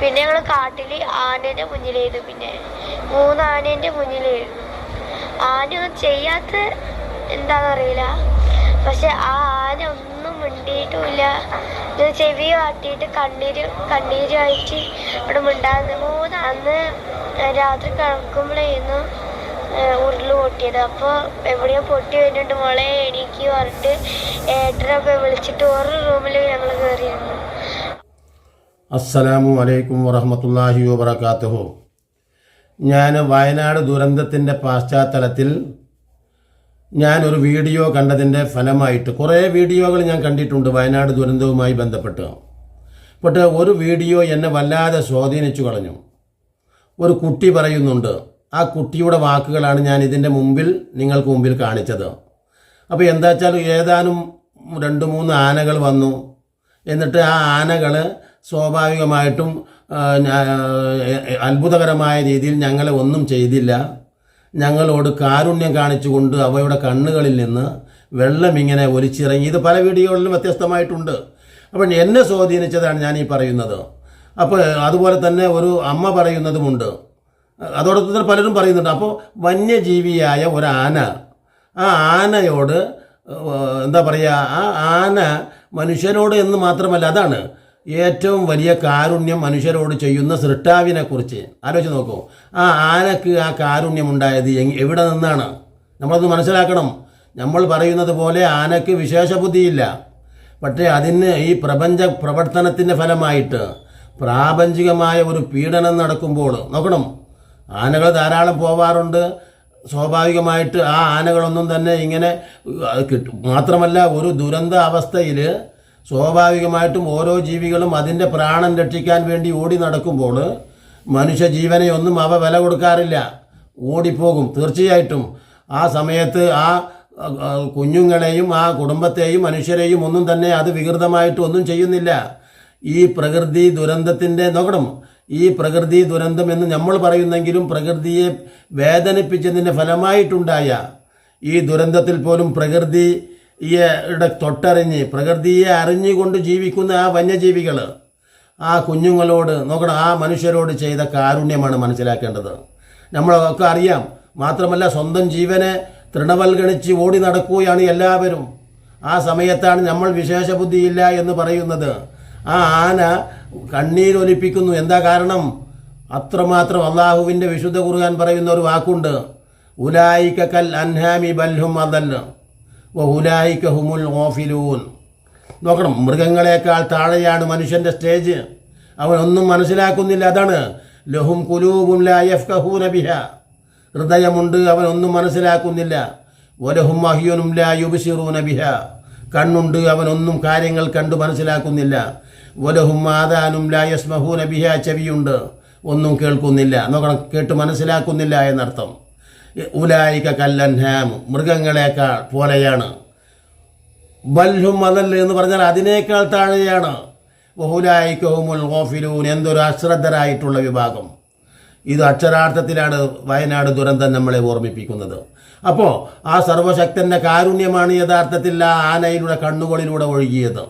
പിന്നെ ഞങ്ങൾ കാട്ടിൽ ആനേന്റെ മുന്നിലായിരുന്നു. പിന്നെ മൂന്ന് ആനേന്റെ മുന്നിലായിരുന്നു. ആനയൊന്നും ചെയ്യാത്ത എന്താണെന്നറിയില്ല പക്ഷെ ആ ആന ഒന്നും മിണ്ടിയിട്ടുമില്ല ചെവി കാട്ടിയിട്ട് കണ്ണീര് കണ്ണീരുമായിട്ട് ഇവിടെ മിണ്ടാന്ന് മൂന്ന് അന്ന് രാത്രി കിടക്കുമ്പോഴായിരുന്നു ഉരുൾ പൊട്ടിയത്. അപ്പോൾ എവിടെയോ പൊട്ടി വരുന്നുണ്ട്. മോളെ എണീക്കി പറഞ്ഞിട്ട് ഏട്ടനൊക്കെ വിളിച്ചിട്ട് ഓരോ റൂമിൽ ഞങ്ങൾ കയറിയിരുന്നു അസ്സലാമു അലൈക്കും വറഹമത്തല്ലാഹി വബർക്കാത്തുഹു ഞാൻ വയനാട് ദുരന്തത്തിന്റെ പശ്ചാത്തലത്തിൽ ഞാനൊരു വീഡിയോ കണ്ടതിന്റെ ഫലമായിട്ട് കുറേ വീഡിയോകൾ ഞാൻ കണ്ടിട്ടുണ്ട് വയനാട് ദുരന്തവുമായി ബന്ധപ്പെട്ട്. പക്ഷെ ഒരു വീഡിയോ എന്നെ വല്ലാതെ സ്വാധീനിച്ചു കളഞ്ഞു. ഒരു കുട്ടി പറയുന്നുണ്ട് ആ കുട്ടിയുടെ വാക്കുകളാണ് ഞാൻ ഇതിന്റെ മുമ്പിൽ നിങ്ങൾക്ക് മുമ്പിൽ കാണിച്ചത്. അപ്പോൾ എന്താ വെച്ചാൽ ഏതാനും രണ്ട് മൂന്ന് ആനകൾ വന്നു. എന്നിട്ട് ആ ആനകൾ സ്വാഭാവികമായിട്ടും അത്ഭുതകരമായ രീതിയിൽ ഞങ്ങളെ ഒന്നും ചെയ്തില്ല. ഞങ്ങളോട് കാരുണ്യം കാണിച്ചുകൊണ്ട് അവയുടെ കണ്ണുകളിൽ നിന്ന് വെള്ളം ഇങ്ങനെ ഒലിച്ചിറങ്ങി. ഇത് പല വീഡിയോകളിലും വ്യത്യസ്തമായിട്ടുണ്ട്. അപ്പോൾ എന്നെ സ്വാധീനിച്ചതാണ് ഞാൻ ഈ പറയുന്നത്. അപ്പോൾ അതുപോലെ തന്നെ ഒരു അമ്മ പറയുന്നതുമുണ്ട്. അതോടൊപ്പം തന്നെ പലരും പറയുന്നുണ്ട്. അപ്പോൾ വന്യജീവിയായ ഒരു ആന ആ ആനയോട് എന്താ പറയുക ആ ആന മനുഷ്യനോട് എന്ന് മാത്രമല്ല അതാണ് ഏറ്റവും വലിയ കാരുണ്യം മനുഷ്യരോട് ചെയ്യുന്ന സൃഷ്ടാവിനെക്കുറിച്ച്. ആലോചിച്ച് നോക്കൂ. ആ ആനക്ക് ആ കാരുണ്യം ഉണ്ടായത് എവിടെ നിന്നാണ്? നമ്മളത് മനസ്സിലാക്കണം. നമ്മൾ പറയുന്നത് പോലെ ആനക്ക് വിശേഷ ബുദ്ധിയില്ല പക്ഷേ അതിന് ഈ പ്രപഞ്ച പ്രവർത്തനത്തിന്റെ ഫലമായിട്ട് പ്രാപഞ്ചികമായ ഒരു പീഡനം നടക്കുമ്പോൾ നോക്കണം. ആനകൾ ധാരാളം പോവാറുണ്ട്. സ്വാഭാവികമായിട്ട് ആ ആനകളൊന്നും തന്നെ ഇങ്ങനെ മാത്രമല്ല ഒരു ദുരന്ത അവസ്ഥയിൽ സ്വാഭാവികമായിട്ടും ഓരോ ജീവികളും അതിന്റെ പ്രാണൻ രക്ഷിക്കാൻ വേണ്ടി ഓടി നടക്കുമ്പോൾ മനുഷ്യ മനുഷ്യജീവനെയൊന്നും അവ വില കൊടുക്കാറില്ല. ഓടിപ്പോകും. തീർച്ചയായിട്ടും ആ സമയത്ത് ആ കുഞ്ഞുങ്ങളെയും ആ കുടുംബത്തെയും മനുഷ്യരെയും ഒന്നും തന്നെ അത് വികൃതമായിട്ട് ഒന്നും ചെയ്യുന്നില്ല. ഈ പ്രകൃതി ദുരന്തത്തിന്റെ നോക്കണം. ഈ പ്രകൃതി ദുരന്തം എന്ന് നമ്മൾ പറയുന്നെങ്കിലും പ്രകൃതിയെ വേദനിപ്പിച്ചതിന്റെ ഫലമായിട്ടുണ്ടായ ഈ ദുരന്തത്തിൽ പോലും പ്രകൃതിയുടെ തൊട്ടറിഞ്ഞ് പ്രകൃതിയെ അറിഞ്ഞുകൊണ്ട് ജീവിക്കുന്ന ആ വന്യജീവികൾ ആ കുഞ്ഞുങ്ങളോട് നോക്കണം ആ മനുഷ്യരോട് ചെയ്ത കാരുണ്യമാണ് മനസ്സിലാക്കേണ്ടത്. നമ്മളൊക്കെ അറിയാം മാത്രമല്ല സ്വന്തം ജീവനെ തൃണവൽഗണിച്ച് ഓടി നടക്കുകയാണ് എല്ലാവരും. ആ സമയത്താണ് നമ്മൾ വിശേഷ ബുദ്ധിയില്ല എന്ന് പറയുന്നത്. ആ ആന കണ്ണീരൊലിപ്പിക്കുന്നു. എന്താ കാരണം? അത്രമാത്രം അള്ളാഹുവിന്റെ വിശുദ്ധ കുറുകാൻ പറയുന്ന ഒരു വാക്കുണ്ട്. ഉലായിക്കൽ കൽ അൻഹാമി ബൽഹും അതല്ല ഉലായിക്ക ഹുമുൽ ഓഫിലൂൻ നോക്കണം മൃഗങ്ങളെക്കാൾ താഴെയാണ് മനുഷ്യന്റെ സ്റ്റേജ്. അവനൊന്നും മനസ്സിലാക്കുന്നില്ല. അതാണ് ലഹും കുലൂബും ലാ കഹൂ ബിഹ. ഹൃദയമുണ്ട് അവനൊന്നും മനസ്സിലാക്കുന്നില്ല. ഒലഹും അഹ്യുനും ലാ യുബിസിറൂന ബിഹ. കണ്ണുണ്ട് അവനൊന്നും കാര്യങ്ങൾ കണ്ടു മനസ്സിലാക്കുന്നില്ല. ഒലഹും ആദാനും ലാ യസ്മഹൂന ബിഹ ചെവിയുണ്ട് ഒന്നും കേൾക്കുന്നില്ല. നോക്കണം കേട്ട് മനസ്സിലാക്കുന്നില്ല എന്നർത്ഥം. ഉലായിക കല്ലൻഹാം മൃഗങ്ങളെക്കാൾ പോലെയാണ്. ബൽഹും അതല്ല എന്ന് പറഞ്ഞാൽ അതിനേക്കാൾ താഴെയാണ്. ബഹുലായിക്കവുമുൽ ഗോഫിലൂൻ എന്തൊരു അശ്രദ്ധരായിട്ടുള്ള വിഭാഗം. ഇത് അക്ഷരാർത്ഥത്തിലാണ് വയനാട് ദുരന്തം നമ്മളെ ഓർമ്മിപ്പിക്കുന്നത്. അപ്പോൾ ആ സർവശക്തന്റെ കാരുണ്യമാണ് യഥാർത്ഥത്തിൽ ആ ആനയിലൂടെ കണ്ണുകളിലൂടെ ഒഴുകിയത്.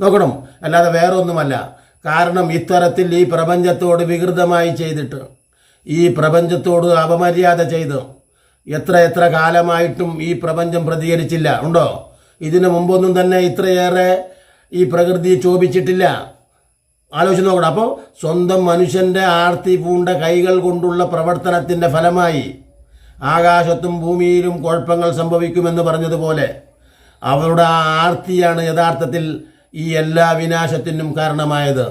നോക്കണം അല്ലാതെ വേറൊന്നുമല്ല. കാരണം ഇത്തരത്തിൽ ഈ പ്രപഞ്ചത്തോട് വികൃതമായി ചെയ്തിട്ട് ഈ പ്രപഞ്ചത്തോട് അപമര്യാദ ചെയ്ത് എത്ര എത്ര കാലമായിട്ടും ഈ പ്രപഞ്ചം പ്രതികരിച്ചില്ല. ഉണ്ടോ? ഇതിനു മുമ്പൊന്നും തന്നെ ഇത്രയേറെ ഈ പ്രകൃതി ചോപിച്ചിട്ടില്ല ആലോചിച്ച് നോക്കണം അപ്പോൾ സ്വന്തം മനുഷ്യന്റെ ആർത്തി പൂണ്ട കൈകൾ കൊണ്ടുള്ള പ്രവർത്തനത്തിന്റെ ഫലമായി ആകാശത്തും ഭൂമിയിലും കുഴപ്പങ്ങൾ സംഭവിക്കുമെന്ന് പറഞ്ഞതുപോലെ അവരുടെ ആ ആർത്തിയാണ് യഥാർത്ഥത്തിൽ ഈ എല്ലാ വിനാശത്തിനും കാരണമായത്.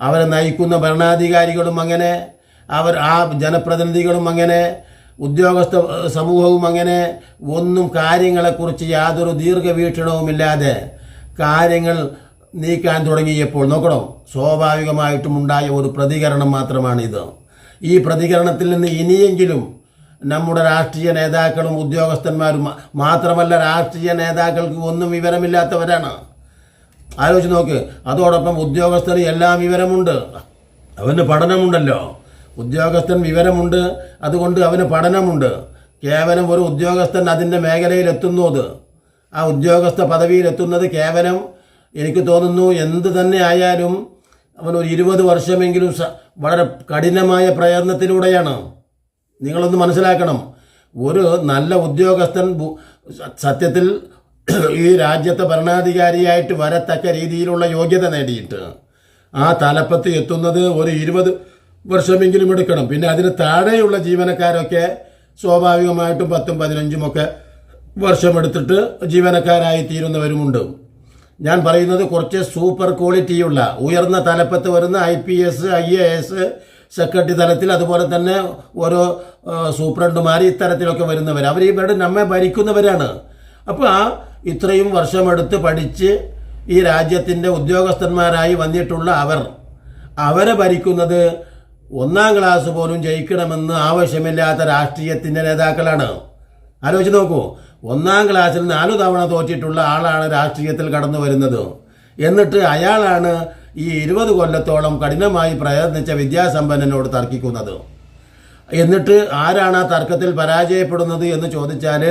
അവരെ നയിക്കുന്ന ഭരണാധികാരികളും അങ്ങനെ അവർ ആ ജനപ്രതിനിധികളും അങ്ങനെ ഉദ്യോഗസ്ഥ സമൂഹവും അങ്ങനെ ഒന്നും കാര്യങ്ങളെക്കുറിച്ച് യാതൊരു ദീർഘവീക്ഷണവുമില്ലാതെ കാര്യങ്ങൾ നീക്കാൻ തുടങ്ങിയപ്പോൾ നോക്കണോ? സ്വാഭാവികമായിട്ടും ഉണ്ടായ ഒരു പ്രതികരണം മാത്രമാണിത്. ഈ പ്രതികരണത്തിൽ നിന്ന് ഇനിയെങ്കിലും നമ്മുടെ രാഷ്ട്രീയ നേതാക്കളും ഉദ്യോഗസ്ഥന്മാരും മാത്രമല്ല രാഷ്ട്രീയ നേതാക്കൾക്ക് ഒന്നും വിവരമില്ലാത്തവരാണ്. ആലോചിച്ച് നോക്ക് അതോടൊപ്പം ഉദ്യോഗസ്ഥർ എല്ലാം വിവരമുണ്ട്. അവന് പഠനമുണ്ടല്ലോ. ഉദ്യോഗസ്ഥൻ വിവരമുണ്ട് അതുകൊണ്ട് അവന് പഠനമുണ്ട്. കേവലം ഒരു ഉദ്യോഗസ്ഥൻ അതിന്റെ മേഖലയിൽ എത്തുന്നു അത്. ആ ഉദ്യോഗസ്ഥ പദവിയിലെത്തുന്നത് കേവലം എനിക്ക് തോന്നുന്നു എന്ത് തന്നെ ആയാലും അവൻ ഒരു ഇരുപത് വർഷമെങ്കിലും വളരെ കഠിനമായ പ്രയത്നത്തിലൂടെയാണ്. നിങ്ങളൊന്ന് മനസ്സിലാക്കണം. ഒരു നല്ല ഉദ്യോഗസ്ഥൻ സത്യത്തിൽ ഈ രാജ്യത്തെ ഭരണാധികാരിയായിട്ട് വരത്തക്ക രീതിയിലുള്ള യോഗ്യത നേടിയിട്ട് ആ തലപ്പത്ത് എത്തുന്നത് ഒരു ഇരുപത് വർഷമെങ്കിലും എടുക്കണം. പിന്നെ അതിന് താഴെയുള്ള ജീവനക്കാരൊക്കെ സ്വാഭാവികമായിട്ടും പത്തും പതിനഞ്ചും ഒക്കെ വർഷമെടുത്തിട്ട് ജീവനക്കാരായി തീരുന്നവരുമുണ്ട് ഞാൻ പറയുന്നത് കുറച്ച് സൂപ്പർ ക്വാളിറ്റിയുള്ള ഉയർന്ന തലപ്പത്ത് വരുന്ന I P S I A S secretary തലത്തിൽ അതുപോലെ തന്നെ ഓരോ സൂപ്രണ്ടുമാർ ഇത്തരത്തിലൊക്കെ വരുന്നവർ അവർ ഇവിടെ നമ്മെ ഭരിക്കുന്നവരാണ്. അപ്പോൾ ഇത്രയും വർഷമെടുത്ത് പഠിച്ച് ഈ രാജ്യത്തിന്റെ ഉദ്യോഗസ്ഥന്മാരായി വന്നിട്ടുള്ള അവർ അവരെ ഭരിക്കുന്നത് ഒന്നാം ക്ലാസ് പോലും ജയിക്കണമെന്ന് ആവശ്യമില്ലാത്ത രാഷ്ട്രീയത്തിന്റെ നേതാക്കളാണ്. ആലോചിച്ച് നോക്കൂ ഒന്നാം ക്ലാസ്സിൽ നാലു തവണ തോറ്റിട്ടുള്ള ആളാണ് രാഷ്ട്രീയത്തിൽ കടന്നു വരുന്നത്. എന്നിട്ട് അയാളാണ് ഈ ഇരുപത് കൊല്ലത്തോളം കഠിനമായി പ്രയത്നിച്ച വിദ്യാസമ്പന്നനോട് തർക്കിക്കുന്നത്. എന്നിട്ട് ആരാണ് ആ തർക്കത്തിൽ പരാജയപ്പെടുന്നത് എന്ന് ചോദിച്ചാൽ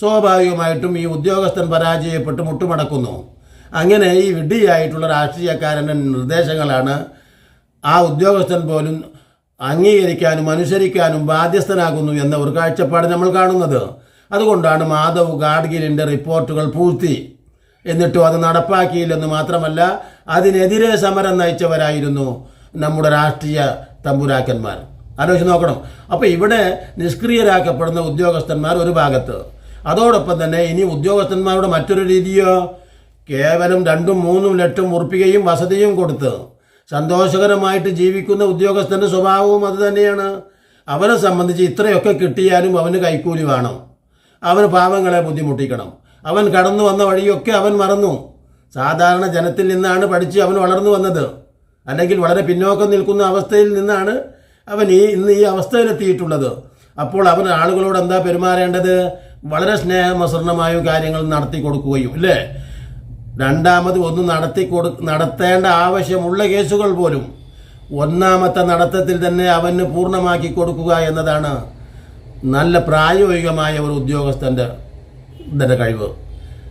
സ്വാഭാവികമായിട്ടും ഈ ഉദ്യോഗസ്ഥൻ പരാജയപ്പെട്ട് മുട്ടുമടക്കുന്നു. അങ്ങനെ ഈ വിഡ്ഢിയായിട്ടുള്ള രാഷ്ട്രീയക്കാരന്റെ നിർദ്ദേശങ്ങളാണ് ആ ഉദ്യോഗസ്ഥൻ പോലും അംഗീകരിക്കാനും അനുസരിക്കാനും ബാധ്യസ്ഥനാകുന്നു എന്ന ഒരു കാഴ്ചപ്പാട് നമ്മൾ കാണുന്നത്. അതുകൊണ്ടാണ് മാധവ് ഗാഡ്ഗിലിന്റെ റിപ്പോർട്ടുകൾ പൂഴ്ത്തി. എന്നിട്ടും അത് നടപ്പാക്കിയില്ലെന്ന് മാത്രമല്ല അതിനെതിരെ സമരം നയിച്ചവരായിരുന്നു നമ്മുടെ രാഷ്ട്രീയ തമ്പുരാക്കന്മാർ. ആലോചിച്ച് നോക്കണം. അപ്പോൾ ഇവിടെ നിഷ്ക്രിയരാക്കപ്പെടുന്ന ഉദ്യോഗസ്ഥന്മാർ ഒരു ഭാഗത്ത്. അതോടൊപ്പം തന്നെ ഇനി ഉദ്യോഗസ്ഥന്മാരുടെ മറ്റൊരു രീതിയോ? കേവലം രണ്ടും മൂന്നും ലക്ഷം ഉറപ്പികയും വസതിയും കൊടുത്ത് സന്തോഷകരമായിട്ട് ജീവിക്കുന്ന ഉദ്യോഗസ്ഥന്റെ സ്വഭാവവും അതുതന്നെയാണ് അവനെ സംബന്ധിച്ച് ഇത്രയൊക്കെ കിട്ടിയാലും അവന് കൈക്കൂലി വേണം. അവന് പാവങ്ങളെ ബുദ്ധിമുട്ടിക്കണം. അവൻ കടന്നു വന്ന വഴിയൊക്കെ അവൻ മറന്നു. സാധാരണ ജനത്തിൽ നിന്നാണ് പഠിച്ച് അവൻ വളർന്നു വന്നത്. അല്ലെങ്കിൽ വളരെ പിന്നോക്കം നിൽക്കുന്ന അവസ്ഥയിൽ നിന്നാണ് അവൻ ഈ ഇന്ന് ഈ അവസ്ഥയിലെത്തിയിട്ടുള്ളത്. അപ്പോൾ അവൻ ആളുകളോട് എന്താ പെരുമാറേണ്ടത്? വളരെ സ്നേഹമസൃണമായും കാര്യങ്ങൾ നടത്തി കൊടുക്കുകയും ഇല്ലേ രണ്ടാമത് ഒന്ന് നടത്തി കൊടു നടത്തേണ്ട ആവശ്യമുള്ള കേസുകൾ പോലും ഒന്നാമത്തെ നടത്തത്തിൽ തന്നെ അവന് പൂർണമാക്കി കൊടുക്കുക എന്നതാണ് നല്ല പ്രായോഗികമായ ഒരു ഉദ്യോഗസ്ഥന്റെ ഇതിന്റെ കഴിവ്.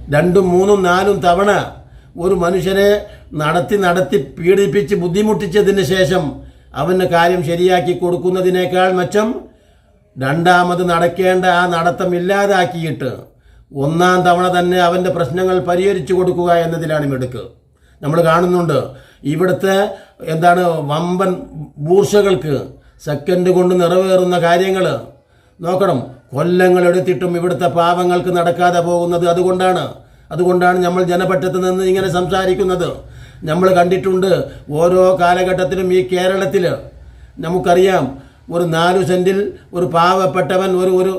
രണ്ടും മൂന്നും നാലും തവണ ഒരു മനുഷ്യനെ നടത്തി നടത്തി പീഡിപ്പിച്ച് ബുദ്ധിമുട്ടിച്ചതിന് ശേഷം അവന് കാര്യം ശരിയാക്കി കൊടുക്കുന്നതിനേക്കാൾ മെച്ചം രണ്ടാമത് നടക്കേണ്ട ആ നടത്തം ഇല്ലാതാക്കിയിട്ട് ഒന്നാം തവണ തന്നെ അവന്റെ പ്രശ്നങ്ങൾ പരിഹരിച്ചു കൊടുക്കുക എന്നതിലാണ് മിടുക്ക്. നമ്മൾ കാണുന്നുണ്ട് ഇവിടുത്തെ എന്താണ് വമ്പൻ ബൂർഷകൾക്ക് സെക്കൻഡ് കൊണ്ട് നിറവേറുന്ന കാര്യങ്ങൾ നോക്കണം കൊല്ലങ്ങൾ എടുത്തിട്ടും ഇവിടുത്തെ പാപങ്ങൾക്ക് നടക്കാതെ പോകുന്നത് അതുകൊണ്ടാണ്. അതുകൊണ്ടാണ് നമ്മൾ ജനപക്ഷത്ത് നിന്ന് ഇങ്ങനെ സംസാരിക്കുന്നത്. നമ്മൾ കണ്ടിട്ടുണ്ട് ഓരോ കാലഘട്ടത്തിലും ഈ കേരളത്തിൽ നമുക്കറിയാം ഒരു നാലു സെന്റിൽ ഒരു പാവപ്പെട്ടവൻ ഒരു ഒരു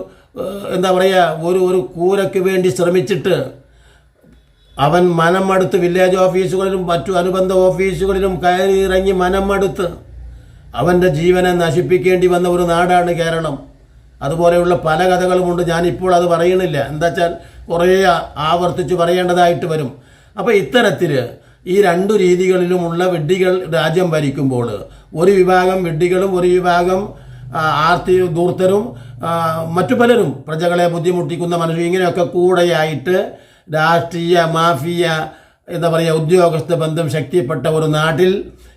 എന്താ പറയുക ഒരു ഒരു കൂരയ്ക്ക് വേണ്ടി ശ്രമിച്ചിട്ട് അവൻ മനമടുത്ത് വില്ലേജ് ഓഫീസുകളിലും മറ്റു അനുബന്ധ ഓഫീസുകളിലും കയറി ഇറങ്ങി മനമടുത്ത് അവന്റെ ജീവനെ നശിപ്പിക്കേണ്ടി വന്ന ഒരു നാടാണ് കേരളം. അതുപോലെയുള്ള പല കഥകളുമുണ്ട്. ഞാനിപ്പോൾ അത് പറയണില്ല എന്താ വെച്ചാൽ കുറേ ആവർത്തിച്ച് പറയേണ്ടതായിട്ട് വരും. അപ്പോൾ ഇത്തരത്തിൽ ഈ രണ്ടു രീതികളിലുമുള്ള വിഡ്ഢികൾ രാജ്യം ഭരിക്കുമ്പോൾ ഒരു വിഭാഗം വിഡ്ഢികളും ഒരു വിഭാഗം ആ, ആർത്തി ദൂർത്തരും മറ്റു പലരും പ്രജകളെ ബുദ്ധിമുട്ടിക്കുന്ന മനുഷ്യർ ഇങ്ങനെയൊക്കെ കൂടെയായിട്ട് രാഷ്ട്രീയ മാഫിയ എന്താ പറയുക ഉദ്യോഗസ്ഥ ബന്ധം ശക്തിപ്പെട്ട ഒരു നാട്ടിൽ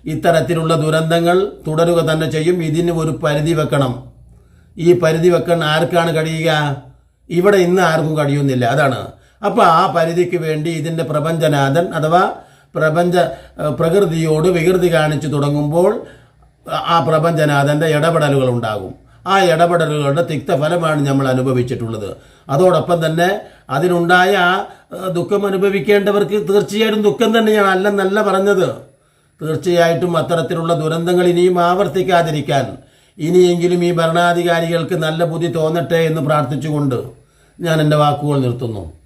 ഇത്തരത്തിലുള്ള ദുരന്തങ്ങൾ തുടരുക തന്നെ ചെയ്യും. ഇതിന് ഒരു പരിധി വെക്കണം. ഈ പരിധി വെക്കാൻ ആർക്കാണ് കഴിയുക? ഇവിടെ ഇന്ന് ആർക്കും കഴിയുന്നില്ല. അതാണ്. അപ്പോൾ ആ പരിധിക്ക് വേണ്ടി ഇതിന്റെ പ്രപഞ്ചനാഥൻ അഥവാ പ്രപഞ്ച പ്രകൃതിയോട് വികൃതി കാണിച്ചു തുടങ്ങുമ്പോൾ ആ പ്രപഞ്ചനാഥന്റെ ഇടപെടലുകൾ ഉണ്ടാകും ആ ഇടപെടലുകളുടെ തിക്തഫലമാണ് നമ്മൾ അനുഭവിച്ചിട്ടുള്ളത്. അതോടൊപ്പം തന്നെ അതിനുണ്ടായ ആ ദുഃഖം അനുഭവിക്കേണ്ടവർക്ക് തീർച്ചയായിട്ടും ദുഃഖം തന്നെയാണ്. അല്ലെന്നല്ല പറഞ്ഞത്. തീർച്ചയായിട്ടും അത്തരത്തിലുള്ള ദുരന്തങ്ങൾ ഇനിയും ആവർത്തിക്കാതിരിക്കാൻ ഇനിയെങ്കിലും ഈ ഭരണാധികാരികൾക്ക് നല്ല ബുദ്ധി തോന്നട്ടെ എന്ന് പ്രാർത്ഥിച്ചുകൊണ്ട് ഞാൻ എന്റെ വാക്കുകൾ നിർത്തുന്നു.